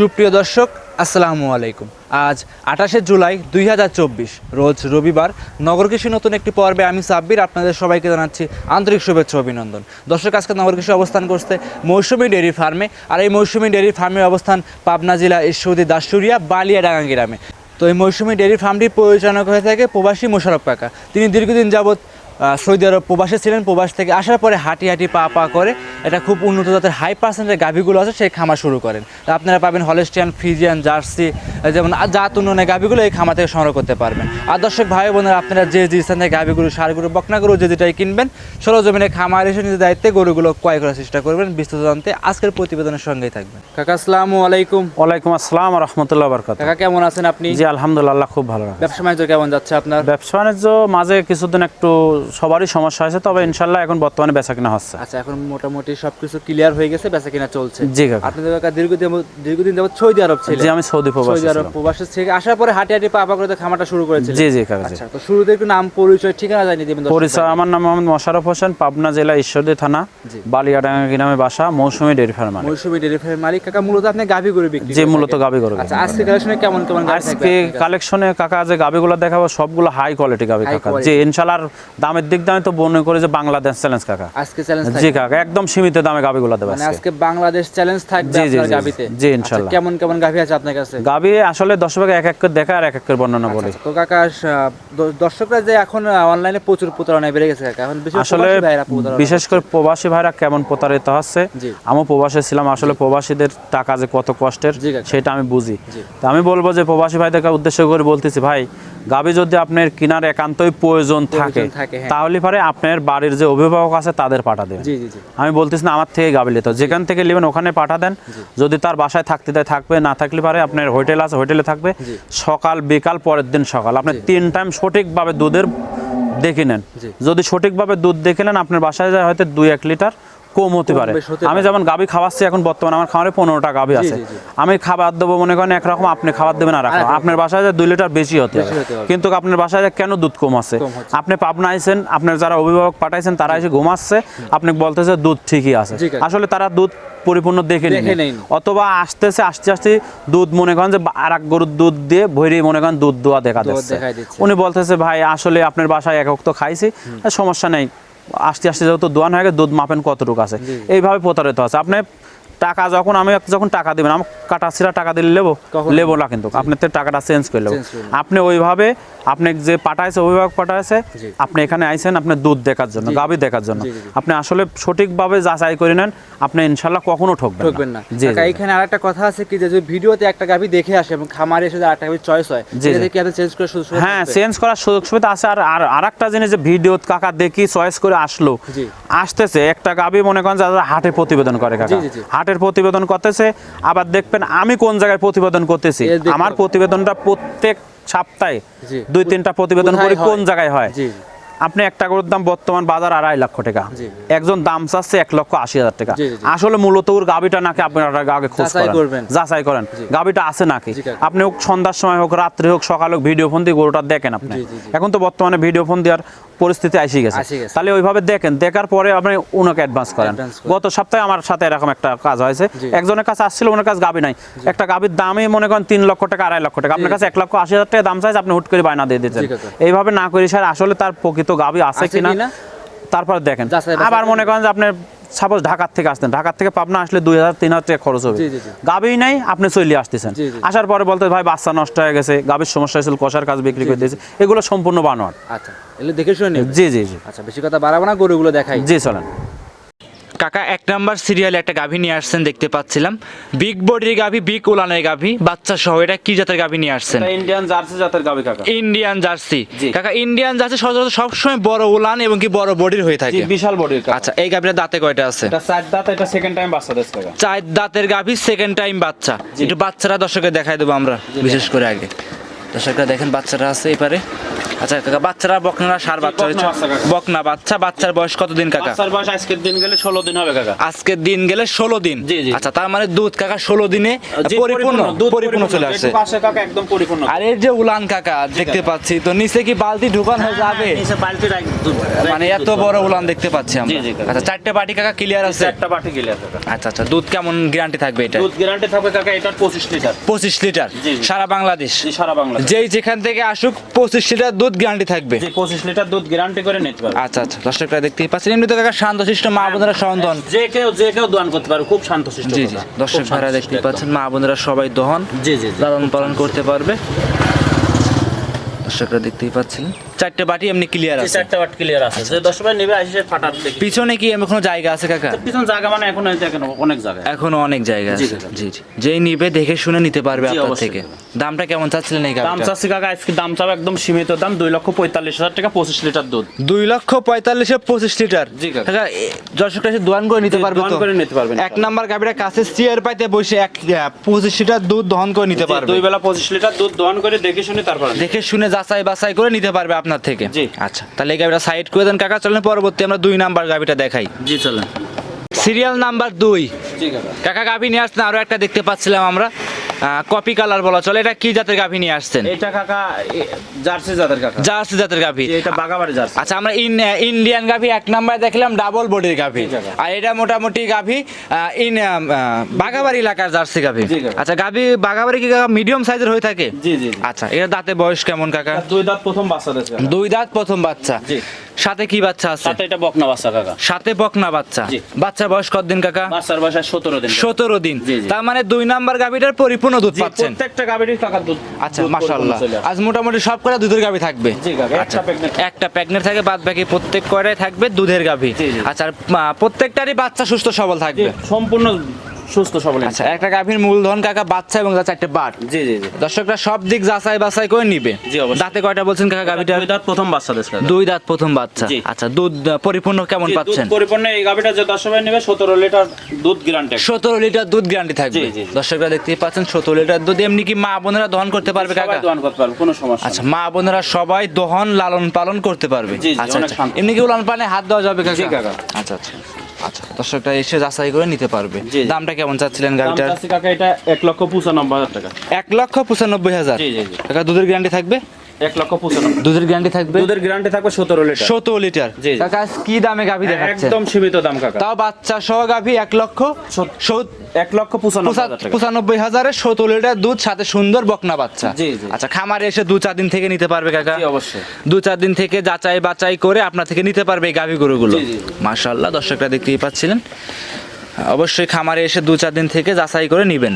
সুপ্রিয় দর্শক আসসালামু আলাইকুম। আজ আঠাশে জুলাই দুই হাজার চব্বিশ রোজ রবিবার নগর কৃষি নতুন একটি পর্বে আমি সাব্বির আপনাদের সবাইকে জানাচ্ছি আন্তরিক শুভেচ্ছা অভিনন্দন। দর্শক আজকে নগর কৃষি অবস্থান করছে মৌসুমী ডেয়ারি ফার্মে আর এই মৌসুমী ডেয়ারি ফার্মের অবস্থান পাবনা জেলা ঈশ্বরদী দাসুরিয়া বালিয়াডাঙ্গা গ্রামে তো এই মৌসুমী ডেয়ারি ফার্মটি পরিচালনা করে থাকে প্রবাসী মোশারফ কাকা। তিনি দীর্ঘদিন আহ, সৌদি আরব প্রবাসে ছিলেন। প্রবাস থেকে আসার পরে হাঁটি হাঁটি পা পা করে এটা খুব উন্নত জাতের হাই পার্সেন্টের গাভিগুলো আছে সেই খামার শুরু করেন। তা আপনারা পাবেন হলেস্টিয়ান ফিজিয়ান জার্সি যেমন আর জাত উন্নয়নের গাভিগুলো এই খামার থেকে সংগ্রহ করতে পারবেন। আর দর্শক ভাই বোনেরা আপনারা যে যে স্থান থেকে গাভিগুলো সারগুলো বকনাগুলো যে যেটাই কিনবেন সরজমিনে খামার এসে নিজের দায়িত্বে গরুগুলো ক্রয় করার চেষ্টা করবেন। বিস্তারিত জানতে আজকের প্রতিবেদনের সঙ্গেই থাকবেন। কাকা আসসালামু আলাইকুম। ওয়ালাইকুম আসসালাম রহমতুল্লাহ বরকাত কাকা কেমন আছেন আপনি? জি আলহামদুলিল্লাহ খুব ভালো ব্যবসা বাণিজ্য কেমন যাচ্ছে আপনার? ব্যবসা বাণিজ্য মাঝে কিছুদিন একটু সবারই সমস্যা হয়েছে তবে ইনশাল্লাহ এখন বর্তমানে বেচা কিনা হচ্ছে। আচ্ছা এখন মোটামুটি সবকিছু ক্লিয়ার হয়ে গেছে বেচা কিনা চলছে। জি কাকা। আপনাদের কাকা দীর্ঘদিন দীর্ঘদিন যাবত সৌদি আরব ছিল। জি আমি সৌদি প্রবাসী সৌদি আরব প্রবাসী থেকে আসার পরে হাঁটি হাঁটি পা পা করে তো খামারটা শুরু করেছিল জি জি কাকা আচ্ছা তো শুরুতে একটু নাম পরিচয় ঠিকানা জানিয়ে দিবেন পরিচয় আমার নাম মোহাম্মদ মোশারফ হোসেন পাবনা জেলা ঈশ্বরদী থানা জি। বালিয়াডাঙ্গা গ্রামে বাসা মৌসুমী ডেয়ারি ফার্ম ভাই। মৌসুমী ডেয়ারি ফার্মের মালিক। কাকা মূলত আপনি গাভী গরু বিক্রি যে করে মূলত। গাবি করবে আচ্ছা আজকে কালেকশনে কেমন কেমন আজকে কালেকশনে কাকা যে গাবিগুলো দেখাবো সবগুলো হাই কোয়ালিটি গাবি কাকা। quality। যে ইনশাল্লাহ দামের দিক দিয়ে তো মনে করি যে বাংলাদেশ চ্যালেঞ্জ কাকা। আজকে চ্যালেঞ্জ জি কাকা একদম সীমিত দামে গাবিগুলো দেবে মানে আজকে। বাংলাদেশ চ্যালেঞ্জ থাকবে আপনার জি, জি, আচ্ছা, ইনশাল্লাহ। কেমন কেমন গাভী আছে আপনার কাছে? গাবি আসলে ভাগে এক এক করে দেখা আর এক এক করে বর্ণনা বলি। তো কাকা দর্শকরা যে এখন অনলাইনে প্রচুর প্রতারণা বেড়ে গেছে কাকা। এখন আসলে বিশেষ করে প্রবাসী ভাইরা কেমন প্রতারিত হচ্ছে। আমি প্রবাসী ছিলাম আসলে প্রবাসীদের টাকা যে কত কষ্টের সেটা আমি বুঝি। তো আমি বলব যে প্রবাসী ভাইদেরকে উদ্দেশ্য করে বলতেছি ভাই গাবি যদি আপনার কেনার একান্তই প্রয়োজন থাকে হ্যাঁ। তাহলে পরে আপনার বাড়ির যে অভিভাবক আছে তাদের পাঠা দেবেন। আমি বলতেছি না আমার থেকে গাবি নিতে যেখান থেকে নেবেন ওখানে পাঠা দেন। যদি তার বাসায় থাকতে দেয় থাকবে না থাকলে পারে আপনার হোটেল আছে হোটেলে থাকবে। সকাল বিকাল পরের দিন সকাল। আপনি তিন টাইম সঠিকভাবে দুধের দেখে নেন। যদি সঠিকভাবে দুধ দেখে নেন আপনার বাসায় যায় হয়তো দুই এক লিটার কম হতে পারে। আমি যেমন গাবি খাওয়াচ্ছি এখন বর্তমানে আমার খাবারে পনেরোটা গাবি আছে। আমি খাবার দেবো মনে করেন একরকম আপনি খাবার দেবেন আর একরকম। আপনার বাসায় যায় দুই লিটার বেশি হতে হবে। কিন্তু আপনার বাসায় যায় কেন দুধ কম আছে? আপনি পাবনা আইছেন আপনার যারা অভিভাবক পাঠাইছেন তারা এসে ঘুমাচ্ছে। আপনি বলতেছে দুধ ঠিকই আছে। আসলে তারা দুধ পরিপূর্ণ দেখে নেয়নি। অথবা আসতেছে আসতে আসতে দুধ মনে করেন যে আর এক গরুর দুধ দিয়ে ভৈরি মনে করেন দুধ দোয়া দেখা দিচ্ছে। উনি বলতেছে ভাই আসলে আপনার বাসায় একক তো খাইছি সমস্যা নেই। আস্তে আস্তে যেহেতু দোয়ান হয়ে গেছে দুধ মাপেন কতটুকু আছে। এইভাবে প্রতারিত আছে আপনি টাকা যখন আমি যখন টাকা দিবেন আমি কাটা ছিঁড়া টাকা দিলে লেবো? লেবো না কিন্তু আপনি তো টাকাটা চেঞ্জ করে নেব। আপনি ওইভাবে আপনি যে পাঠাইছে অভিভাবক পাঠাইছে আপনি এখানে আইছেন আপনি দুধ দেখার জন্য গাবি দেখার জন্য। আপনি আসলে সঠিকভাবে যাচাই করে নেন আপনি ইনশাল্লাহ কখনো ঠকবেন ঠকবেন না। জি জি। এখানে আরেকটা কথা আছে কি যে ভিডিওতে একটা গাভী দেখে আসে এবং খামারে এসে আরেকটা গাভী চয়েস হয় জি। কি আপনি চেঞ্জ করে শুধু হ্যাঁ চেঞ্জ করার সুযোগ সুবিধা আছে আর আর আরেকটা জিনিস যে ভিডিও কাকা দেখি চয়েস করে আসলো। আসতেছে একটা গাবি মনে করেন যারা হাটে প্রতিবেদন করে কাকা। জি। হাটের প্রতিবেদন করতেছে। আবার দেখবেন আমি কোন জায়গায় প্রতিবেদন করতেছি? আমার প্রতিবেদনটা প্রত্যেক সপ্তাহে দুই তিনটা প্রতিবেদন করি কোন জায়গায় হয়? আপনি একটা গরুর দাম বর্তমান বাজার আড়াই লক্ষ টাকা। একজন দাম চাচ্ছে এক লক্ষ আশি হাজার টাকা। আসলে মূলত ওর গাবিটা নাকি আপনারা আগে খোঁজ যাচাই করেন। করবেন। যাচাই করেন। গাবিটা আছে নাকি? আপনি হোক সন্ধ্যার সময় হোক রাত্রে হোক সকাল হোক ভিডিও ফোন দিয়ে গরুটা দেখেন আপনি। এখন তো বর্তমানে ভিডিও ফোন দেওয়ার পরিস্থিতি আসি গেছে। তাহলে ওইভাবে দেখেন দেখার পরে আপনি উনাকে অ্যাডভান্স করেন। গত সপ্তাহে আমার সাথে এরকম একটা কাজ হয়েছে। একজনের কাছে আসছিল ওনার কাছে গাবি নাই। একটা গাবির দামই মনে করেন তিন লক্ষ টাকা আড়াই লক্ষ টাকা। আপনার কাছে এক লক্ষ আশি হাজার টাকা দাম চাইছে আপনি হুট করে বায়না দিয়ে দিচ্ছেন। এইভাবে না করি স্যার আসলে তার প্রকৃত গাবি আছে কিনা? কিনা? তারপর দেখেন। আবার মনে করেন যে আপনি সাপোজ ঢাকার থেকে আসতেন। ঢাকার থেকে পাবনা আসলে দুই হাজার তিন হাজার টাকা খরচ হবে। গাবিই নাই আপনি চলে আসতেছেন। আসার পরে বলতে ভাই বাচ্চা নষ্ট হয়ে গেছে গাবের সমস্যা হয়েছিল কষার কাজ বিক্রি করে দিয়েছে। এগুলো সম্পূর্ণ বানোয়ার আচ্ছা এগুলো দেখে শুনে জি জি জি। আচ্ছা বেশি কথা বাড়াবো না গরুগুলো দেখাই। জি চলেন। কাকা এক নাম্বার সিরিয়ালে একটা গাভী নিয়ে আসছেন দেখতে পাচ্ছিলাম। বিগ বডির গাভী বিগ উলানের গাভী বাচ্চা সহ এটা কি জাতের গাভী নিয়ে আসছেন? ইন্ডিয়ান জার্সি জাতের গাবি কাকা। ইন্ডিয়ান জার্সি কাকা ইন্ডিয়ান জার্সি সচরাচর সবসময় বড় উলান এবং কি বড় বডির হয়ে থাকে। বিশাল বডির আচ্ছা এই গাভীর দাঁতে কয়টা আছে? এটা চার দাঁত এটা সেকেন্ড টাইম বাচ্চা দেশ কাকা। চার দাঁতের গাভী সেকেন্ড টাইম বাচ্চা। একটু বাচ্চারা দর্শকের দেখাই দেবো আমরা বিশেষ করে আগে। দর্শকরা দেখেন বাচ্চারা আছে এপারে। আচ্ছা কাকা বাচ্চারা বকনা সার বাচ্চা কাকা। বকনা বাচ্চা বাচ্চার বয়স কতদিন কাকা? বাচ্চার বয়স আজকের দিন গেলে ষোলো দিন হবে কাকা। আজকের দিন গেলে ষোলো দিন? জি, জি। আচ্ছা তার মানে দুধ কাকা ষোলো দিনে পরিপূর্ণ পরিপূর্ণ চলে আসছে পাশে কাকা একদম পরিপূর্ণ। আর এর যে উলান কাকা দেখতে পাচ্ছি তো নিচে কি বালতি ঢুকানো হয়ে যাবে? হ্যাঁ, নিচে বালতি মানে এত বড় উলান দেখতে পাচ্ছি আমরা। আচ্ছা চারটে বাটি কাকা ক্লিয়ার আছে? বাটি কাকা। আচ্ছা আচ্ছা দুধ কেমন গ্যারান্টি থাকবে এটা দুধ গ্যারান্টি থাকবে কাকা এটার পঁচিশ লিটার। পঁচিশ লিটার জি, জি। সারা বাংলাদেশ। সারা বাংলা যেই যেখান থেকে আসুক পঁচিশ লিটার দুধ গ্যারান্টি থাকবে? যে পঁচিশ লিটার দুধ গ্যারান্টি করে নিতে পারবে। আচ্ছা আচ্ছা দর্শকরা দেখতেই পাচ্ছেন। এমনি তো কাকা শান্তশিষ্ট মা বোনেরা সন্দন যে কেউ যে কেউ দোয়ান করতে পারবে খুব শান্তশিষ্ট জি জি দর্শক ভাইরা দেখতেই পাচ্ছেন মা বোনেরা সবাই দহন জি জি। লালন পালন করতে পারবে। দর্শকরা দেখতেই পাচ্ছেন। চারটে বাটি এমনি ক্লিয়ার আছে। চারটা বাট ক্লিয়ার আছে। যে দশ বার নেবে আসে ফাটার দেখি। পিছনে কি এমন কোনো জায়গা আছে কাকা? পিছন জায়গা মানে এখন এই দেখেন অনেক জায়গা এখনও অনেক জায়গা আছে। জি জি। যেই নিবে দেখে শুনে নিতে পারবে আপনার থেকে। দামটা কেমন চাচ্ছিলেন এই কাকা দাম চাচ্ছি কাকা আজকে দাম চাও একদম সীমিত দাম দুই লক্ষ পঁয়তাল্লিশ হাজার টাকা পঁচিশ লিটার দুধ। দুই লক্ষ পঁয়তাল্লিশে পঁচিশ লিটার। জি, কাকা। দর্শকরা এসে দোয়ান করে নিতে পারবে দোয়ান করে নিতে পারবেন, এক। নাম্বার গাড়িটা কাছে চেয়ার পাইতে বসে এক পঁচিশ লিটার দুধ দহন করে নিতে পারবে। দুই বেলা পঁচিশ লিটার দুধ দহন করে দেখে শুনে তারপর দেখে শুনে যাচাই বাছাই করে নিতে পারবে আপনার থেকে। জি। আচ্ছা তাহলে এই গাড়িটা সাইড করে দেন। কাকা চলেন পরবর্তী আমরা দুই নাম্বার গাড়িটা দেখাই। জি চলেন। সিরিয়াল নাম্বার দুই। কাকা। কাকা গাভি নিয়ে আসছেন আরও একটা দেখতে পাচ্ছিলাম আমরা। কপি কালার বলা চলে। এটা কি জাতের গাভি নিয়ে আসছেন? এটা কাকা জার্সি জাতের কাকা। জার্সি জাতের গাভি। এটা বাগাবাড়ি জার্সি। আচ্ছা আমরা ইন ইন্ডিয়ান গাভি এক নাম্বার দেখলাম ডাবল বডির গাভি। আর এটা মোটামুটি গাভি ইন বাগাবাড়ি এলাকার জার্সি গাভি। আচ্ছা গাভি বাগাবাড়ি কি মিডিয়াম সাইজের হয়ে থাকে? জি জি জি। আচ্ছা এটা দাঁতে বয়স কেমন কাকা? দুই দাঁত প্রথম বাচ্চা দুই দাঁত প্রথম বাচ্চা। জি। সাথে কি বাচ্চা আছে? সাথে এটা বকনা বাচ্চা কাকা। সাথে বকনা বাচ্চা। জি। বাচ্চার বয়স কতদিন কাকা? বাচ্চার বয়স সতেরো দিন। কাকা। সতেরো দিন। জি, জি। তার মানে দুই নাম্বার গাভিটার পরিপূর্ণ দুধ পাচ্ছেন। প্রত্যেকটা গাভীরই টাকা দুধ আচ্ছা মাশাআল্লাহ। আজ মোটামুটি সব কটা দুধের গাভি থাকবে? জি কাকা আচ্ছা একটা প্রেগনেন্ট একটা প্যাগনেট থাকে বাদ বাকি প্রত্যেক কয়টাই থাকবে দুধের জি। আচ্ছা প্রত্যেকটারই বাচ্চা সুস্থ সবল থাকবে? সম্পূর্ণ সুস্থ সবল আচ্ছা একটা গাভীর মূলধন কাকা বাচ্চা এবং চারটে বাট। জি জি জি। দর্শকরা সব দিক যাচাই বাছাই করে নিবে। জি, অবশ্যই। দাঁতে কয়টা বলছেন কাকা গাভিটা? দুই দাঁত প্রথম বাচ্চা কাকা। দুই দাঁত প্রথম বাচ্চা। আচ্ছা দুধ পরিপূর্ণ কেমন পাচ্ছেন? পরিপূর্ণ এই গাভীটা যে দশ সময় নেবে সতেরো লিটার দুধ গ্যারান্টি সতেরো লিটার দুধ গ্যারান্টি থাকবে। দর্শকরা দেখতেই পাচ্ছেন সতেরো লিটার দুধ এমনি কি মা বোনেরা দহন করতে পারবে কাকা? দোয়ান করতে পারবে কোনো সমস্যা আচ্ছা মা বোনেরা সবাই দহন লালন পালন করতে পারবে। আচ্ছা আচ্ছা। এমনি কি উলান পানে হাত দেওয়া যাবে কাকা। আচ্ছা আচ্ছা। আচ্ছা দর্শকরা এসে যাচাই করে নিতে পারবে। দামটা কেমন চাচ্ছিলেন গাড়িটার? কাকা এটা এক লক্ষ পঁচানব্বই হাজার টাকা। এক লক্ষ পঁচানব্বই হাজার। কাকা দুধের গ্যারান্টি থাকবে? এক লক্ষ পঁচানব্বই। দুধের গ্যারান্টি থাকবে? দুধের গ্যারান্টি থাকবে সতেরো লিটার। সতেরো লিটার। জি। কাকা কি দামে গাভি দেখাচ্ছে একদম সীমিত দাম কাকা। তাও বাচ্চা সহ গাভি এক লক্ষ এক লক্ষ পঁচানব্বই হাজার সতেরো লিটার দুধ সাথে সুন্দর বকনা বাচ্চা। জি, জি। আচ্ছা খামারে এসে দু চার দিন থেকে নিতে পারবে কাকা? অবশ্যই। দু চার দিন থেকে যাচাই বাচাই করে আপনার থেকে নিতে পারবে এই গাভী গরুগুলো। জি, জি। মাশাল্লাহ দর্শকরা দেখতেই পাচ্ছিলেন। অবশ্যই খামারে এসে দু চার দিন থেকে যাচাই করে নেবেন।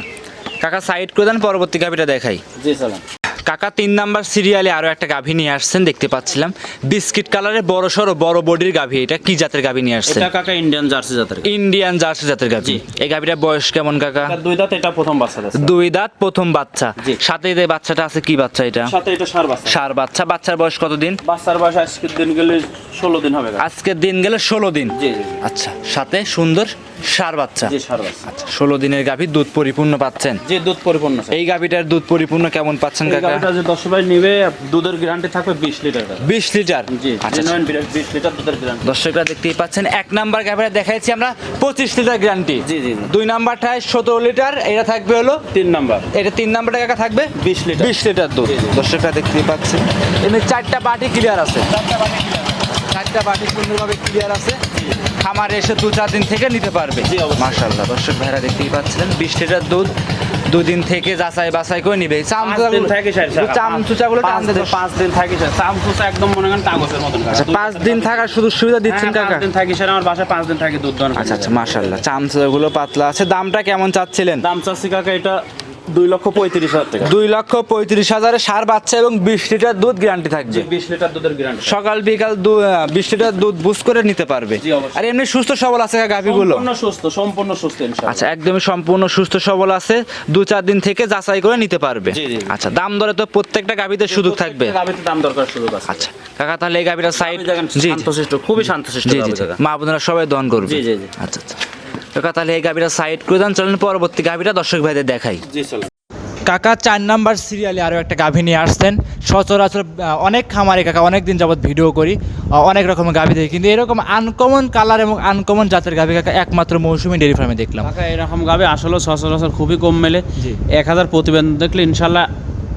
কাকা সাইড করে দেন পরবর্তী গাভীটা দেখাই। জি সালাম। কাকা তিন নাম্বার সিরিয়ালে আরও একটা গাভী নিয়ে আসছেন দেখতে পাচ্ছিলাম। বিস্কিট কালারের বড় সড়ো বড় বডির গাভী এটা কি জাতের গাভী নিয়ে আসছেন? এটা কাকা ইন্ডিয়ান জার্সি জাতের ইন্ডিয়ান জার্সি জাতের গাভী। এই গাভীটা বয়স কেমন কাকা? দুই দাঁত এটা প্রথম বাচ্চা দুই দাঁত প্রথম বাচ্চা। সাথে যে বাচ্চাটা আছে কি বাচ্চা এটা? সাথে এটা সার বাচ্চা। সার বাচ্চা। বাচ্চার বয়স কতদিন? বাচ্চার বয়স আজকের দিন গেলে ষোলো দিন হবে আজকের দিন গেলে ষোলো দিন। আচ্ছা সাথে সুন্দর সার বাচ্চা। আচ্ছা ষোলো দিনের গাভী দুধ পরিপূর্ণ পাচ্ছেন। জি দুধ পরিপূর্ণ এই গাভীটার দুধ পরিপূর্ণ কেমন পাচ্ছেন কাকা? যে ভাই নিবে দুধের গ্যারান্টি থাকবে বিশ লিটার কাকা। বিশ লিটার জি আচ্ছা আচ্ছা। লিটার দুধের গ্যারান্টি দর্শকরা দেখতেই পাচ্ছেন এক নাম্বার গাভীটা দেখাইছি আমরা পঁচিশ লিটার গ্যারান্টি জি, জি। দুই নাম্বারটায় লিটার এটা থাকবে হলো তিন নাম্বার এটা তিন নাম্বারটা কাকা থাকবে 20 লিটার। বিশ লিটার দুধ। দর্শকরা দেখতেই পাচ্ছেন এমনি চারটা বাটি ক্লিয়ার আছে চারটা বাটি সুন্দরভাবে ক্লিয়ার আছে খামারে এসে দু চার দিন থেকে নিতে পারবে অবশ্যই। দর্শক ভাইরা দেখতেই পাচ্ছিলেন বিশ লিটার দুধ দুদিন থেকে যাচাই বাছাই করে নিবে। পাঁচ দিন থাকে স্যার চামচুচাগুলো টান পাঁচ দিন- থাকি স্যার চামচুচা একদম মনে করেন কাগজের মতন কাকা। আচ্ছা পাঁচ দিন থাকার শুধু সুবিধা দিচ্ছেন হ্যাঁ, কাকা? দিন থাকি স্যার আমার বাসায় পাঁচ দিন থাকি দুধ আচ্ছা আচ্ছা মাশাল্লাহ চামচুচাগুলো পাতলা আছে দামটা কেমন চাচ্ছিলেন? দাম চাচ্ছি কাকা এটা দুই লক্ষ পঁয়ত্রিশ হাজার টাকা। দুই লক্ষ পঁয়ত্রিশ হাজারে সার বাচ্চা এবং বিশ লিটার দুধ গ্যারান্টি থাকবে। বিশ লিটার দুধের গ্যারান্টি সকাল বিকাল বিশ লিটার দুধ বুস করে নিতে পারবে। আর এমনি সুস্থ সবল আছে গাভিগুলো? সম্পূর্ণ সুস্থ সম্পূর্ণ সুস্থ আচ্ছা একদমই সম্পূর্ণ সুস্থ সবল আছে দু চার দিন থেকে যাচাই করে নিতে পারবে। আচ্ছা দাম দরে তো প্রত্যেকটা গাভিতে সুযোগ থাকবে। গাভীতে দাম দরকার সুযোগ আছে। আচ্ছা কাকা তাহলে এই গাভিটা সাইড জি। শান্তশিষ্ট খুবই শান্তশিষ্ট জি। মা বোনেরা সবাই দহন করবে। জি, জি। আচ্ছা আচ্ছা। কাকা তাহলে এই গাভিটা সাইড করে দেন চলেন পরবর্তী গাভিটা দর্শক ভাইদের দেখাই। জি কাকা চার নাম্বার সিরিয়ালে আরও একটা গাভী নিয়ে আসছেন। সচরাচর অনেক খামারে কাকা অনেক দিন যাবত ভিডিও করি অনেক রকমের গাভী দেখি। কিন্তু এরকম আনকমন কালার এবং আনকমন জাতের গাভী কাকা একমাত্র মৌসুমি ডেয়ারি ফার্মে দেখলাম। কাকা এরকম গাবে আসলে সচরাচর খুবই কম মেলে। এক হাজার প্রতিবেদন দেখলে ইনশাল্লাহ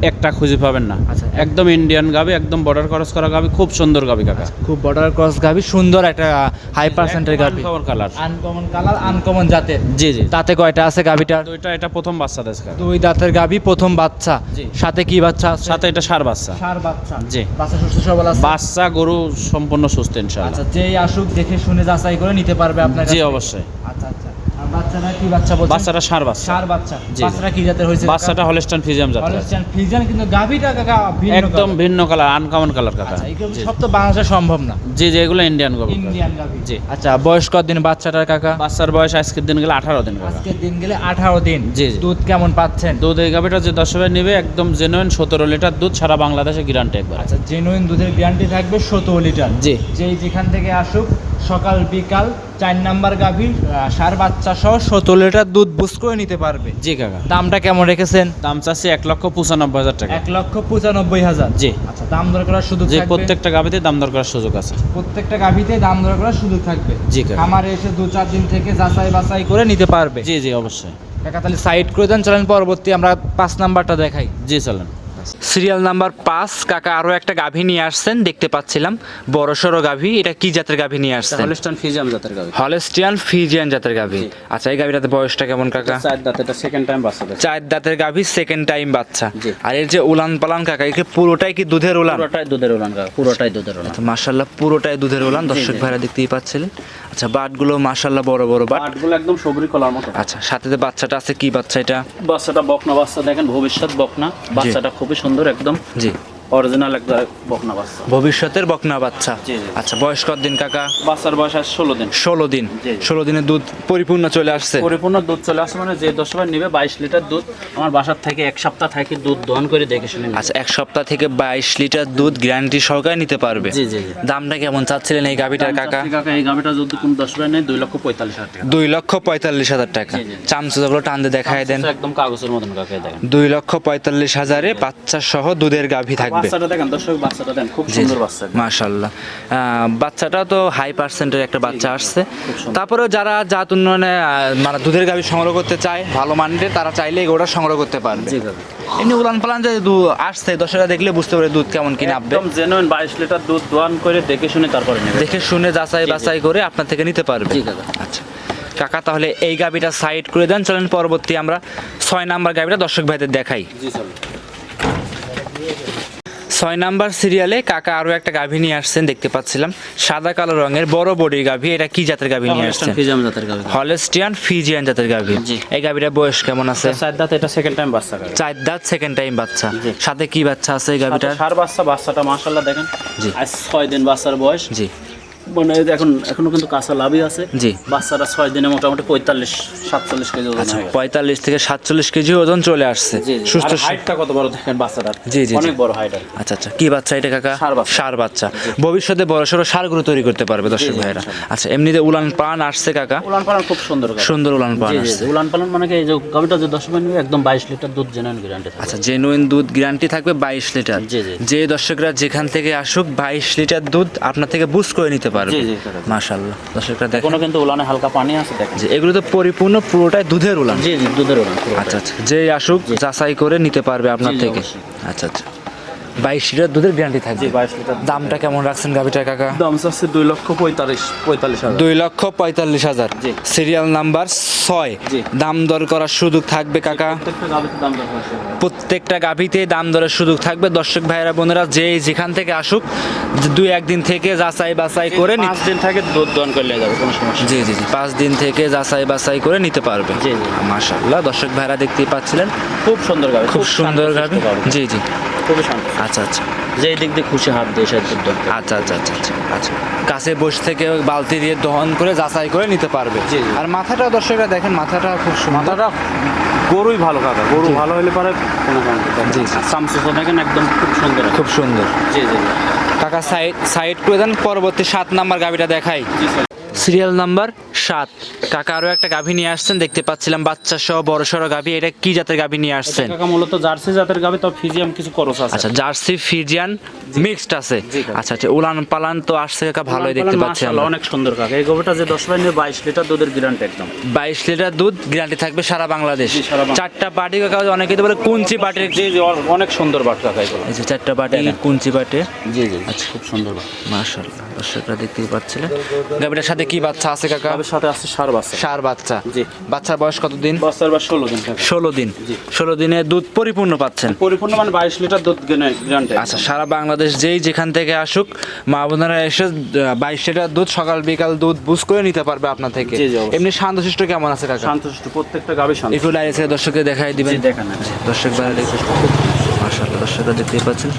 একটা খুঁজে পাবেন না। আচ্ছা। একদম ইন্ডিয়ান গাবি একদম বর্ডার ক্রস করা গাবি খুব সুন্দর গাবি কাকা। খুব বর্ডার ক্রস গাবি সুন্দর একটা হাই পার্সেন্টের গাবি। খবর কালার আনকমন কালার আনকমন জাতের। জি জি। তাতে কয়টা আছে গাভীটার দুইটা এটা প্রথম বাচ্চা দেশ দুই দাঁতের গাবি প্রথম বাচ্চা। সাথে কি বাচ্চা সাথে এটা সার বাচ্চা। সার বাচ্চা। জি। বাচ্চা সুস্থ সবল আছে? বাচ্চা গরু সম্পূর্ণ সুস্থ ইনশাল্লাহ আচ্ছা যেই আসুক দেখে শুনে যাচাই করে নিতে পারবে আপনার জি অবশ্যই। আচ্ছা আচ্ছা। আর বাচ্চাটা কি বাচ্চা বলছেন? বাচ্চাটা সার বাচ্চা। সার বাচ্চা। বাচ্চাটা কি জাতের হয়েছে? বাচ্চাটা হলস্টান ফিজিয়াম জাতের। আছে। হলস্টিয়ান কিন্তু গাভীটা কাকা ভিন্ন একদম ভিন্ন কালার আনকমন কালার কাকা। এগুলো জি। সব তো বাংলাদেশে সম্ভব না। জি জি এগুলো ইন্ডিয়ান গরু ইন্ডিয়ান গাভী। জি। আচ্ছা বয়স কতদিন বাচ্চাটার কাকা? বাচ্চার বয়স আজকের দিন গেলে আঠারো দিন আজকের দিন গেলে আঠারো দিন। জি, জি। দুধ কেমন পাচ্ছেন? দুধ এই গাভিটা যে দশ ভাই নেবে একদম জেনুইন সতেরো লিটার দুধ সারা বাংলাদেশে গ্যারান্টি একবার। আচ্ছা জেনুইন দুধের গ্যারান্টি থাকবে সতেরো লিটার। জি। যেই যেখান থেকে আসুক সকাল বিকাল চার নাম্বার গাভী সার বাচ্চা সহ সতেরো লিটার দুধ বুস করে নিতে পারবে। জি কাকা। দামটা কেমন রেখেছেন? দাম চাচ্ছি এক লক্ষ পঁচানব্বই হাজার টাকা। এক লক্ষ পঁচানব্বই হাজার? জি। আচ্ছা দাম দর করার সুযোগ যে প্রত্যেকটা গাভীতে দাম দর করার সুযোগ আছে। প্রত্যেকটা গাভীতে দাম দর করার সুযোগ থাকবে? জি, কাকা। খামারে এসে দু চার দিন থেকে যাচাই বাছাই করে নিতে পারবে? জি জি অবশ্যই। কাকা তাহলে সাইড করে দেন চলেন পরবর্তী আমরা পাঁচ নাম্বারটা দেখাই। জি চলেন। সিরিয়াল নাম্বার পাঁচ কাকা আরও একটা গাভী নিয়ে আসছেন দেখতে পাচ্ছিলাম। বড় সড়ো গাভী এটা কি জাতের গাভী নিয়ে আসছেন? হলস্টান ফিজিয়াম জাতের গাভি। হলেস্টিয়ান ফিজিয়ান জাতের গাভী। আচ্ছা এই গাভীটাতে বয়সটা কেমন কাকা? চার দাঁত এটা সেকেন্ড টাইম বাচ্চা চার দাঁতের গাভী সেকেন্ড টাইম বাচ্চা। আর এর যে উলান পালান কাকা একে পুরোটাই কি দুধের উলান? পুরোটাই দুধের উলান কাকা পুরোটাই দুধের উলান। মাশাল্লাহ পুরোটাই দুধের উলান দর্শক। ভাইরা দেখতেই পাচ্ছিলেন। আচ্ছা বাটগুলো মাশাল্লাহ বড় বড় বাট। পাটগুলো একদম সবরি কলার মতো। আচ্ছা সাথে যে বাচ্চাটা আছে কি বাচ্চা এটা? বাচ্চাটা বকনা বাচ্চা দেখেন ভবিষ্যৎ বকনা। বাচ্চাটা খুবই সুন্দর একদম। জি। অরিজিনাল একটা বকনা বাচ্চা। ভবিষ্যতের বকনা বাচ্চা। আচ্ছা বয়স কত দিন কাকা? বাচ্চার বয়স আজ ষোলো দিন। ষোলো দিন। ষোলো দিনের দুধ পরিপূর্ণ চলে আসছে। পরিপূর্ণ দুধ চলে আসে মানে যে দশ বার নেবে বাইশ লিটার দুধ। আমার বাসার থেকে এক সপ্তাহ থেকে দুধ দহন করে দেখে শুনে আচ্ছা এক সপ্তাহ থেকে বাইশ লিটার দুধ গ্যারান্টি সহকারে নিতে পারবে। জি জি জি। দামটা কেমন চাচ্ছিলেন এই গাভিটার কাকা? কাকা এই গাভিটা যদি কোন দশ বার নেই দুই লক্ষ পঁয়তাল্লিশ হাজার টাকা। দুই লক্ষ পঁয়তাল্লিশ হাজার টাকা। জি। চামচুগুলো টানতে দেখায় দেন। একদম কাগজের মতন কাকা দেখেন। দুই লক্ষ পঁয়তাল্লিশ হাজারে বাচ্চা সহ দুধের গাভী থাকবে। বাচ্চাটা দেখেন দর্শক বাচ্চাটা দেন খুব সুন্দর বাচ্চা মাশাল্লাহ বাচ্চাটা তো হাই পার্সেন্টের একটা বাচ্চা আসছে। তারপরে যারা জাত উন্নয়নে মানে দুধের গাভী সংগ্রহ করতে চায় ভালো মানের তারা চাইলে ওটা সংগ্রহ করতে পারবে। এমনি উলান পালান যে দু- আসছে দর্শকরা দেখলে বুঝতে পারে দুধ কেমন কি নামবে একদম জেনুইন বাইশ লিটার দুধ দোয়ান করে দেখে শুনে তারপরে নেবে দেখে শুনে যাচাই। বাছাই করে আপনার থেকে নিতে পারবে। জি কাকা আচ্ছা। কাকা তাহলে এই গাবিটা সাইড করে দেন চলেন পরবর্তী আমরা ছয় নাম্বার গাবিটা দর্শক ভাইদের দেখাই। জি ছয় নাম্বার সিরিয়ালে কাকা আরও একটা গাভী নিয়ে আসছেন দেখতে পাচ্ছিলাম। সাদা কালো রঙের বড় বডির গাভী এটা কি জাতের গাভী নিয়ে আসছেন? হলেস্টিয়ান ফিজিয়ান জাতের গাভী। এই গাভীটা বয়স কেমন আছে? চার দাঁত এটা সেকেন্ড টাইম বাচ্চা চার দাঁত সেকেন্ড টাইম বাচ্চা। সাথে কি বাচ্চা আছে এই গাভীটা সার বাচ্চা বাচ্চাটা মাশাল্লাহ দেখেন। জি। আজ ছয় দিন বাচ্চার বয়স। জি। মানে এখন এখনও কিন্তু কাঁচা লাভই আছে। জি। বাচ্চাটা ছয় দিনে মোটামুটি পঁয়তাল্লিশ সাতচল্লিশ কেজি ওজন আচ্ছা পঁয়তাল্লিশ থেকে সাতচল্লিশ কেজি ওজন চলে আসছে। সুস্থ হাইটটা কত বড় দেখেন বাচ্চাটার? জি, জি, অনেক বড় হাইট আচ্ছা আচ্ছা। কি বাচ্চা এটা কাকা। সার বাচ্চা। ভবিষ্যতে বড় সড়ো সারগুলো তৈরি করতে পারবে দর্শক ভাইরা আচ্ছা এমনিতে উলান পান আসছে কাকা? উলান পালন খুব সুন্দর সুন্দর উলান পান আসছে। উলান পালন মানে এই যে গাভিটা যে দশ মিনিট একদম বাইশ লিটার দুধ জেনুইন গ্যারান্টি আচ্ছা জেনুইন দুধ গ্যারান্টি থাকবে বাইশ লিটার। যে দর্শকরা যেখান থেকে আসুক বাইশ লিটার দুধ আপনার থেকে বুস করে নিতে পারবে জি, মাশাল্লাহ দর্শকরা দেখেন। কোনো কিন্তু উলানে হালকা পানি আছে দেখেন। যে এগুলো তো পরিপূর্ণ পুরোটাই দুধের উলান। জি জি দুধের উলান আচ্ছা আচ্ছা। যে আসুক যাচাই করে নিতে পারবে আপনার থেকে। আচ্ছা আচ্ছা। বাইশ লিটার দুধের গ্যারান্টি থাকবে। বাইশ লিটার দামটা কেমন রাখছেন গাভিটার কাকা? দাম চাচ্ছে দুই লক্ষ পঁয়তাল্লিশ পঁয়তাল্লিশ হাজার। দুই লক্ষ পঁয়তাল্লিশ হাজার। সিরিয়াল নাম্বার ছয়। দাম দর করার সুযোগ থাকবে কাকা? প্রত্যেকটা গাভিতে দাম দরের সুযোগ থাকবে। দর্শক ভাইয়েরা বোনেরা যে যেখান থেকে আসুক যে দুই একদিন থেকে যাচাই বাছাই করে পাঁচ দিন থাকে দুধ দহন করলে যাবে কোনো সমস্যা জি জি জি। পাঁচ দিন থেকে যাচাই বাছাই করে নিতে পারবে। জি, জি। মাশাল্লাহ দর্শক ভাইরা দেখতেই পাচ্ছিলেন। খুব সুন্দর গাভি খুব সুন্দর গাভি। জি জি। খুবই শান্ত। আচ্ছা আচ্ছা। যেই দিক দিয়ে খুশি হাত দিয়ে সে দুধ দহন করে। আচ্ছা আচ্ছা আচ্ছা আচ্ছা আচ্ছা। কাছে বসে থেকে বালতি দিয়ে দহন করে যাচাই করে নিতে পারবে। আর মাথাটা দর্শকরা দেখেন মাথাটা খুব মাথাটা গরুই ভালো কাকা গরু ভালো হলে পরে কোনো জি। সামসুসা দেখেন একদম খুব সুন্দর খুব সুন্দর। জি জি। কাকা সাইড সাইড করে দেন পরবর্তী সাত নাম্বার গাবিটা দেখাই। সিরিয়াল নাম্বার সাত। কাকা আরও একটা গাভী নিয়ে আসছেন দেখতে পাচ্ছিলাম বাচ্চা সহ বড় সড়ো গাভী। এটা কি জাতের গাভী নিয়ে আসছেন? কাকা মূলত জার্সি জাতের গাবি তো ফিজিয়াম কিছু করস আছে। আচ্ছা জার্সি ফিজিয়ান মিক্সড আছে? আচ্ছা আচ্ছা উলান পালান তো আসছে কাকা ভালোই দেখতে পাচ্ছি আমরা। অনেক সুন্দর কাকা। এই গরুটা যে দশ ভাই নিয়ে বাইশ লিটার দুধের গ্যারান্টি একদম। বাইশ লিটার দুধ গ্যারান্টি থাকবে সারা বাংলাদেশ। চারটা পার্টি কাকা অনেকে তো বলে কুঞ্চি পার্টির জি জি অনেক সুন্দর বাট কাকা এগুলো। এই যে চারটা পার্টি কুঞ্চি পাটে জি জি আচ্ছা। খুব সুন্দর বাট। মাশাআল্লাহ দর্শকরা দেখতেই পাচ্ছিলেন। গাভীটার সাথে কি বাচ্চা আছে কাকা? সাথে আছে সার বাচ্চা। সার বাচ্চা। জি। বাচ্চার বয়স কত দিন বাচ্চার বা ষোলো দিন ষোলো দিন। জি। ষোলো দিনে দুধ পরিপূর্ণ পাচ্ছেন? পরিপূর্ণ মানে বাইশ লিটার দুধ গ্যারান্টি আচ্ছা সারা বাংলাদেশ যেই যেখান থেকে আসুক মা বোনেরা এসে বাইশ লিটার দুধ সকাল বিকাল দুধ বুঝ করে নিতে পারবে আপনার থেকে। এমনি শান্তশিষ্ট কেমন আছে কাকা? শান্তশিষ্ট প্রত্যেকটা গাবি শান্ত একটু লাইসে দর্শককে দেখাই দিবেন। দেখান। দর্শক মাশাআল্লাহ দর্শকরা দেখতেই পাচ্ছেন।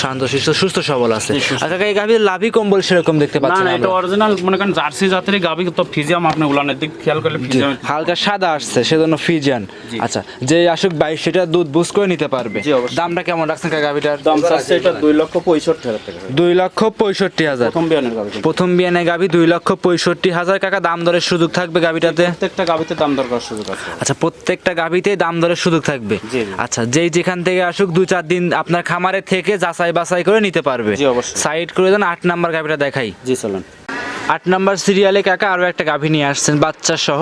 শান্ত শিষ্ট সুস্থ সবল আছে। আচ্ছা এই গাভীর লাভি কম্বল সেরকম দেখতে না এটা অরিজিনাল মনে করেন জার্সি জাতেরই গাবি তো ফিজিয়াম আপনি উলানের দিক খেয়াল করলে ফিজিয়াম হালকা সাদা আসছে সেজন্য ফিজিয়ান। আচ্ছা যে আসুক লিটার দুধ বুঝ করে নিতে পারবে। দামটা কেমন রাখছেন গাভীটার? দাম এটা দুই লক্ষ পঁয়ষট্টি হাজার টাকা। দুই লক্ষ পঁয়ষট্টি হাজার। প্রথম বিয়ানের প্রথম বিয়ানে গাভী দুই লক্ষ পঁয়ষট্টি হাজার। টাকা দাম দরের সুযোগ থাকবে গাভীটাতে? প্রত্যেকটা গাবিতে দাম দরকার সুযোগ আছে। আচ্ছা প্রত্যেকটা গাভীতে দাম দরের সুযোগ থাকবে। আচ্ছা যেই যেখান থেকে আসুক দু চার দিন আপনার খামারে থেকে যাচাই বাছাই করে নিতে পারবে। সাইড করে দেন আট নাম্বার গাড়িটা দেখাই। জি চলেন। আট নাম্বার সিরিয়ালে কাকা আরও একটা গাভী নিয়ে আসছেন বাচ্চা সহ।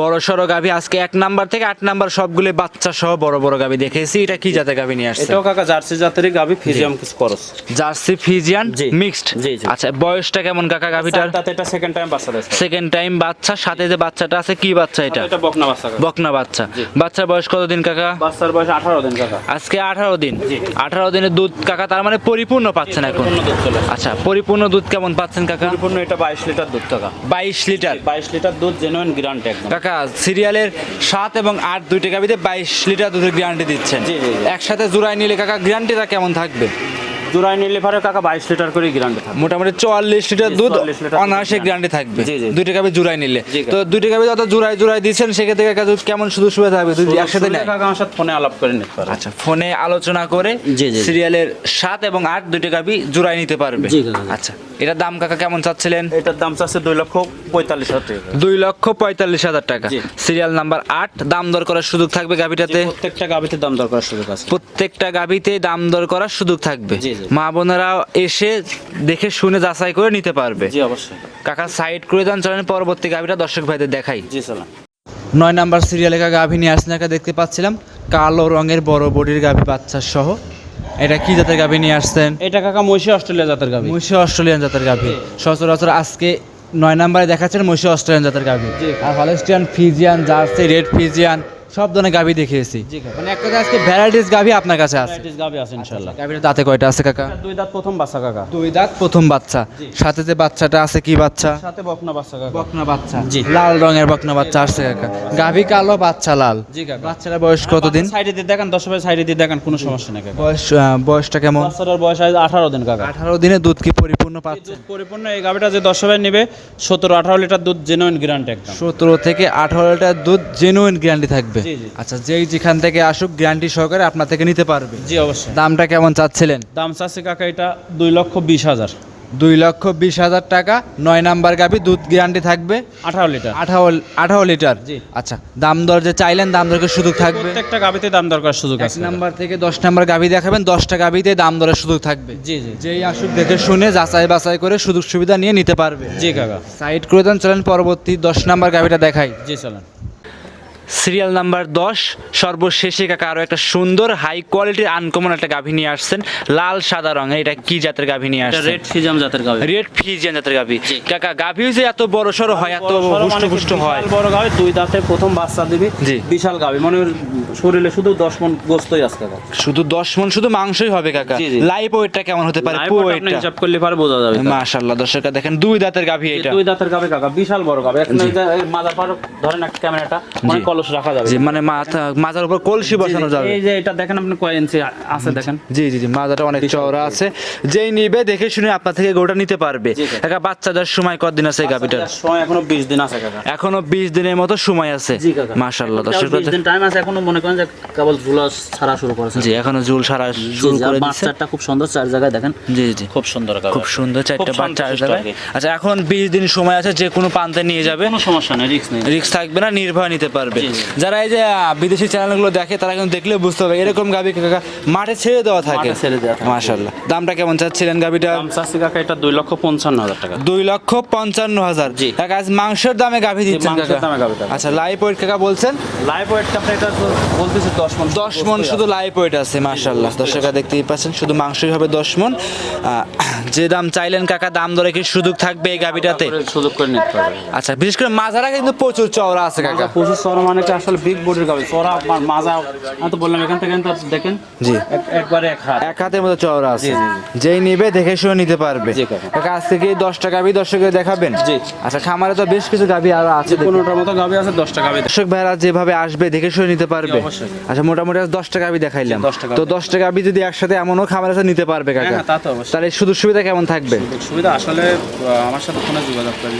বড় সড়ো গাভী আজকে এক নাম্বার থেকে আট নাম্বার সবগুলো বাচ্চা সহ বড় বড় গাভী দেখেছি। এটা কি জাতের গাভী নিয়ে আসছে এটাও কাকা জার্সি জাতেরই গাভী ফিজিয়াম কিছু করস জার্সি ফিজিয়ান। মিক্সড। আচ্ছা বয়সটা কেমন কাকা গাভীটার? তাতে এটা সেকেন্ড টাইম বাচ্চা দেয় সেকেন্ড টাইম বাচ্চা সাথে যে বাচ্চাটা আছে কি বাচ্চা এটা? এটা বকনা বাচ্চা বকনা বাচ্চা। বাচ্চার বয়স কতদিন কাকা? বাচ্চার বয়স আঠারো দিন কাকা। আজকে আঠারো দিন। জি। আঠারো দিনের দুধ কাকা তার মানে পরিপূর্ণ পাচ্ছেন এখন? আচ্ছা পরিপূর্ণ দুধ কেমন পাচ্ছেন কাকা? পরিপূর্ণ এটা বাইশ লিটার দুধ কাকা। বাইশ লিটার? বাইশ লিটার দুধ জেনুইন গ্যারান্টি একদম। কাকা সিরিয়ালের সাত এবং আট দুইটা গাবিতে বাইশ লিটার দুধের গ্যারান্টি দিচ্ছেন। জি, জি, জি। একসাথে জুড়াই নিলে কাকা গ্যারান্টিটা কেমন থাকবে? জোড়াই নিলে পরে কাকা বাইশ লিটার করে গ্যারান্টি থাকবে। মোটামুটি চুয়াল্লিশ লিটার দুধ 44 লিটার অনায়াসে গ্যারান্টি থাকবে। দুইটা গাবি জোড়ায় নিলে। তো দুইটা গাবি যত জোড়ায় জোড়ায় দিচ্ছেন সেক্ষেত্রে কাকা কেমন সুবিধা একসাথে নেয়? কাকা আমার সাথে ফোনে আলাপ করে নিতে পারে আচ্ছা ফোনে আলোচনা করে। সিরিয়ালের সাত এবং আট দুইটা গাবি জোড়ায় নিতে পারবে। আচ্ছা এটার দাম কাকা কেমন চাচ্ছিলেন? এটার দাম চাচ্ছে দুই লক্ষ পঁয়তাল্লিশ হাজার টাকা। দুই লক্ষ পঁয়তাল্লিশ হাজার টাকা। সিরিয়াল নাম্বার আট দাম দর করার সুযোগ থাকবে গাবিটাতে প্রত্যেকটা গাবিতে দাম দরকার সুযোগ আছে। প্রত্যেকটা গাবিতে দাম দর করার সুযোগ থাকবে। জি, জি। মা বোনেরা এসে দেখে শুনে যাচাই করে নিতে পারবে। জি অবশ্যই। কাকা সাইড করে দেন চলেন পরবর্তী গাবিটা দর্শক ভাইদের দেখাই। জি সালাম নয় নাম্বার সিরিয়ালে কাকা গাভী নিয়ে আসছেন একা দেখতে পাচ্ছিলাম কালো রঙের বড় বডির গাভী বাচ্চা সহ। এটা কি জাতের গাভী নিয়ে আসছেন? এটা কাকা মহিষী অস্ট্রেলিয়া জাতের গাবি মহিষী অস্ট্রেলিয়ান জাতের গাভী। সচরাচর আজকে নয় নাম্বারে দেখাচ্ছেন মহিষী অস্ট্রেলিয়ান জাতের গাভী। আর Holstein Friesian Jersey red Friesian সব ধরনের গাভি দেখিয়েছি। জি। মানে এক কথা আজকে ভ্যারাইটিস গাভী আপনার কাছে আছে? ভ্যারাইটিস গাবি আছে ইনশাআল্লাহ। গাভীর দাঁতে কয়টা আছে কাকা? দুই দাঁত প্রথম বাচ্চা কাকা। দুই দাঁত প্রথম বাচ্চা। সাথে যে বাচ্চাটা আছে কি বাচ্চা? সাথে বকনা বাচ্চা কাকা। বকনা বাচ্চা। জি। লাল রঙের বকনা বাচ্চা আসছে কাকা। গাভী কালো বাচ্চা লাল। জি কাকা। বাচ্চাটার বয়স কতদিন? সাইডে দিয়ে দেখেন দশ ভাই সাইডে দিয়ে দেখেন কোনো সমস্যা নেই কাকা। বয়স বয়সটা কেমন? বাচ্চাটার বয়স আজ আঠারো দিন কাকা। আঠারো দিনে দুধ কি পরিপূর্ণ পাচ্ছে? পরিপূর্ণ এই গাবিটা যে দশ ভাই নেবে সতেরো আঠারো লিটার দুধ জেনুইন গ্যারান্টি একদম। সতেরো থেকে আঠারো লিটার দুধ জেনুইন গ্যারান্টি থাকবে। আচ্ছা যেই যেখান থেকে আসুক গ্যারান্টি সহকারে আপনার থেকে নিতে পারবে। জি অবশ্যই। দামটা কেমন চাচ্ছিলেন? দাম চাচ্ছে কাকা এটা দুই লক্ষ বিশ হাজার। দুই লক্ষ বিশ হাজার টাকা নয় নাম্বার গাভি দুধ গ্যারান্টি থাকবে। আঠারো লিটার। আঠারো আঠারো লিটার? জি। আচ্ছা দাম দর যে চাইলেন দাম দরকে সুযোগ থাকবে। প্রত্যেকটা গাবিতে দাম দরকার সুযোগ আছে। নাম্বার থেকে দশ নাম্বার গাভি দেখাবেন দশটা গাভিতে দাম দরের সুযোগ থাকবে। জি জি। যেই আসুক দেখে শুনে যাচাই বাছাই করে সুযোগ সুবিধা নিয়ে নিতে পারবে। জি কাকা। সাইড করে দেন চলেন পরবর্তী দশ নাম্বার গাভিটা দেখাই। জি চলেন। সিরিয়াল নাম্বার দশ সর্বশেষে কাকা আরও একটা সুন্দর হাই কোয়ালিটির আনকমন একটা গাভী নিয়ে আসছেন। লাল সাদা রঙের এটা কি জাতের গাভী নিয়ে এটা আসছেন? রেড ফিজাম জাতের গাবি রেড ফিজিয়ান জাতের গাভী। কাকা গাভী যে এত বড় সড়ো হয় এত হুষ্ট পুষ্ট হয়। বড় গাবি দুই দাঁতে প্রথম বাচ্চা দিবি। বিশাল গাবি মানে শরীরে শুধু দশ মন গোস্তই আছে কাকা। শুধু দশ মন শুধু মাংসই হবে কাকা। লাইভ ওয়েটটা কেমন হতে পারে? ওয়েটটা হিসাব করলে পারে বোঝা যাবে। মাশাআল্লাহ দর্শকরা দেখেন দুই দাঁতের গাভী এটা। দুই দাঁতের গাবি কাকা বিশাল বড় গাবি এখন যে পার ধরেন একটা ক্যামেরাটা মানে কলস রাখা যাবে। জি মানে মাথা মাথার উপর কলসি বসানো যাবে। এই যে এটা দেখেন আপনি কয় ইঞ্চি আছে দেখেন। জি জি জি মাজাটা অনেক চওড়া আছে। যেই নিবে দেখে শুনে আপনার থেকে গরুটা নিতে পারবে। কাকা। বাচ্চাদের সময় কতদিন আছে সময় এখনও বিশ দিন আছে কাকা। এখনও বিশ দিনের মতো সময় আছে। জি কাকা। দর্শক 20 দিন টাইম আছে এখনও মনে করেন যে কেবল ঝুলা ছাড়া শুরু করেছে। জি এখনও সারা জি, শুরু করে দিচ্ছে বাচ্চাটা খুব সুন্দর চার জায়গায় দেখেন। জি জি খুব সুন্দর কাকা। খুব সুন্দর চারটা বাচ্চা আচ্ছা এখন বিশ দিন সময় আছে যে কোনো প্রান্তে নিয়ে যাবে। কোনো সমস্যা নেই রিস্ক নেই। রিক্স থাকবে না নির্ভয় নিতে পারবে। যারা এই যে বিদেশি চ্যানেলগুলো দেখে তারা কিন্তু দেখলে বুঝতে হবে এরকম গাভি কাকা মাঠে ছেড়ে দেওয়া থাকে। ছেড়ে দেওয়া। মাশাল্লাহ দামটা কেমন চাচ্ছিলেন দাম চাচ্ছি কাকা এটা দুই লক্ষ পঞ্চান্ন হাজার টাকা। দুই লক্ষ পঞ্চান্ন হাজার। জি। কাকা আজ মাংসের দামে গাভি দিচ্ছেন কাকা। আচ্ছা লাইভ ওয়েট কাকা বলছেন? লাইভ ওয়েটটা আপনি এটা বলতেছি দশ মন দশ মন শুধু লাইভ ওয়েট আছে মাশাল্লাহ দর্শকরা দেখতেই পাচ্ছেন শুধু মাংসই হবে দশ মন। আহ, যে দাম চাইলেন কাকা দাম দরে কি সুযোগ থাকবে এই গাভিটাতে করে সুযোগ করে নিতে পারবে। আচ্ছা বিশেষ করে মাঝারা কিন্তু প্রচুর চওড়া আছে কাকা। পঁচিশ চড়া মানে কি আসলে বিগ বডির গাবি চড়া আপনার মাজা আমি তো বললাম এখান থেকে দেখেন। জি। একবারে এক হাত। এক হাতের মতো চওড়া আছে। যেই নিবে দেখে শুনে নিতে পারবে। জি, কাকা। কাকা আজ থেকে দশটা গাভি দর্শকের দেখাবেন। জি। আচ্ছা খামারে তো বেশ কিছু গাভি আরও আছে। পনেরোটার মতো গাবি আছে দশটা গাবি দর্শক ভাইরা যেভাবে আসবে দেখে শুনে নিতে পারবে। আচ্ছা মোটামুটি আজ দশটা গাভি দেখাইলাম। জি, 10টা গাভী। তো দশটা গাভি যদি একসাথে এমনও খামার আছে নিতে পারবে কাকা হ্যাঁ, তা তো তাহলে সুযোগ সুবিধা কেমন থাকবে? সুবিধা আসলে আমার সাথে ফোনে যোগাযোগ করে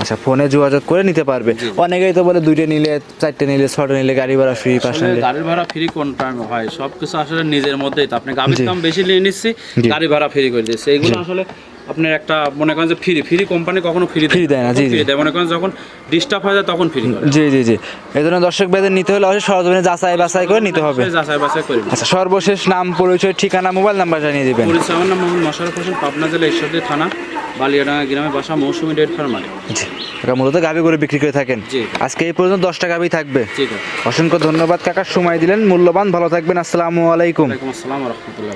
আচ্ছা ফোনে যোগাযোগ করে নিতে পারবে। অনেকেই তো বলে দুইটা নিলে চারটে নিলে ছটা নিলে গাড়ি ভাড়া ফ্রি পাশে গাড়ি নিলে ভাড়া ফ্রি কোন টাইম হয়? সব কিছু আসলে নিজের মধ্যেই তো। আপনি গাড়ির। দাম বেশি নিয়ে নিচ্ছি গাড়ি ভাড়া ফ্রি করে দিচ্ছি। এইগুলো আসলে আপনার একটা মনে করেন যে ফ্রি ফ্রি কোম্পানি কখনো ফ্রি Free দেয় না, জি, জি। ফ্রি দেয়। মনে করেন যখন ডিস্টার্ব হয়ে যায় তখন ফ্রি জি জি জি। এই জন্য দর্শক ভাইদের নিতে হলে অবশ্যই সরজমিনে যাচাই বাছাই করে নিতে হবে। যাচাই বাছাই করি আচ্ছা সর্বশেষ নাম পরিচয় ঠিকানা মোবাইল নাম্বার জানিয়ে দিবেন। পরিচয় আমার নাম মোহাম্মদ মোশারফ হোসেন পাবনা জেলা ঈশ্বরদী থানা বালিয়াডাঙ্গা গ্রামে বাসা মৌসুমী ডেট ফার্মারি। জি কাকা মূলত গাভি করে বিক্রি করে থাকেন। জি। আজকে এই পর্যন্ত দশটা গাভি থাকবে। অসংখ্য ধন্যবাদ কাকা। সময় দিলেন। মূল্যবান। ভালো থাকবেন। আসসালামু আলাইকুম। আসসালাম রহমতুল্লাহ।